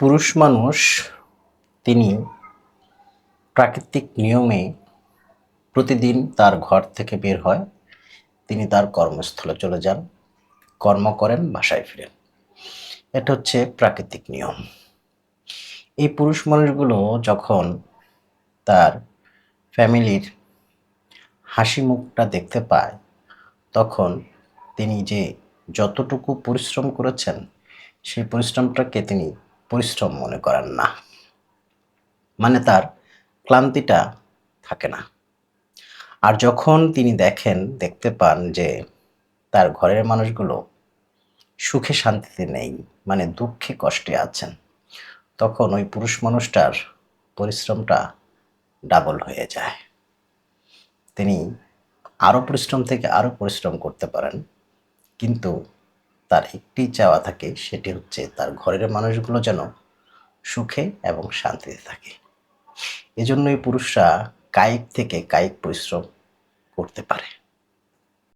পুরুষ মানুষ, তিনি প্রাকৃতিক নিয়মে প্রতিদিন তার ঘর থেকে বের হয়। তিনি তার কর্মস্থলে চলে যান, কর্ম করেন, বাসায় ফিরেন। এটা হচ্ছে প্রাকৃতিক নিয়ম। এই পুরুষ মানুষগুলো যখন তার ফ্যামিলির হাসি মুখটা দেখতে পায়, তখন তিনি যে যতটুকু পরিশ্রম করেছেন, সেই পরিশ্রমটাকে তিনি পরিশ্রম মনে করেন না। মানে তার ক্লান্তিটা থাকে না। আর যখন তিনি দেখেন, দেখতে পান যে তার ঘরের মানুষগুলো সুখে শান্তিতে নেই মানে দুঃখে কষ্টে আছেন, তখন ওই পুরুষ মানুষটার পরিশ্রমটা ডাবল হয়ে যায়। তিনি আরও পরিশ্রম থেকে আরও পরিশ্রম করতে পারেন, কিন্তু তার একটি চাওয়া থাকে, সেটি হচ্ছে তার ঘরের মানুষগুলো যেন সুখে এবং শান্তিতে থাকে। এজন্যই পুরুষরা কায়িক থেকে কায়িক পরিশ্রম করতে পারে।